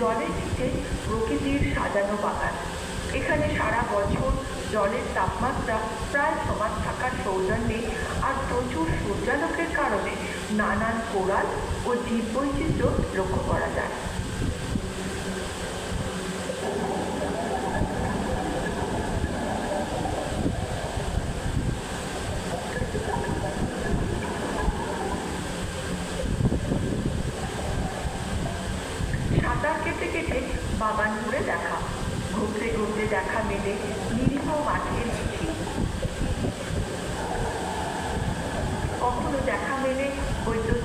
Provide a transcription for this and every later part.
জলের নিচে প্রকৃতির সাজানো বাগান। এখানে সারা বছর জলের তাপমাত্রা প্রায় সমান থাকার সৌজন্যে আর প্রচুর সূর্যালোকের কারণে নানান কোরাল ও জীববৈচিত্র্য লক্ষ্য করা যায় সাঁতার কেটে কেটে বাগান ঘুরে দেখা। ঘুরতে ঘুরতে দেখা মেলে নিরীহ মাঠের চিঠি। কখনো দেখা মেলে বৈদ্যুতিক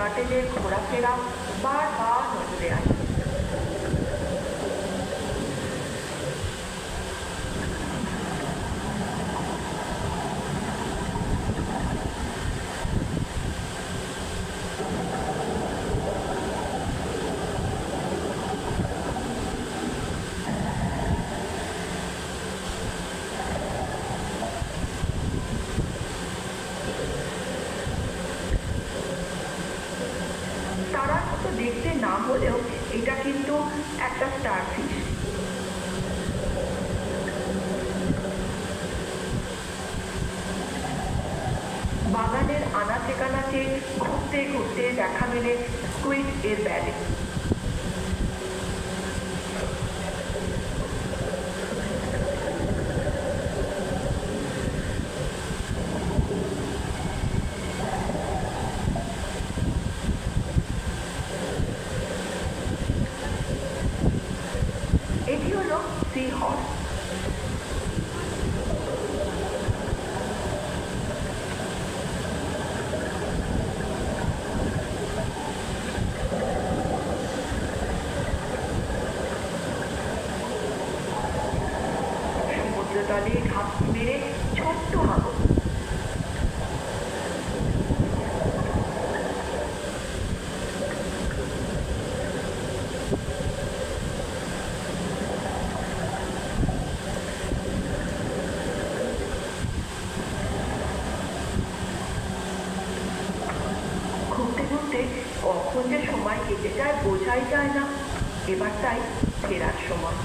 चाटे खोड़ा फेरा बार बार नजरे मुस्कुराई দেখতে না হলেও এটা কিন্তু একটা স্টার ফিশ বাগানের আনাচে কানাচে ঘুরতে ঘুরতে দেখা মেলে স্কুইড এর ব্যালে তলে ঘাপটি মেরে ছোট্ট ঘুরতে কখন যে সময় কেটে যায় বোঝাই যায় না। এবার তাই ফেরার সময়।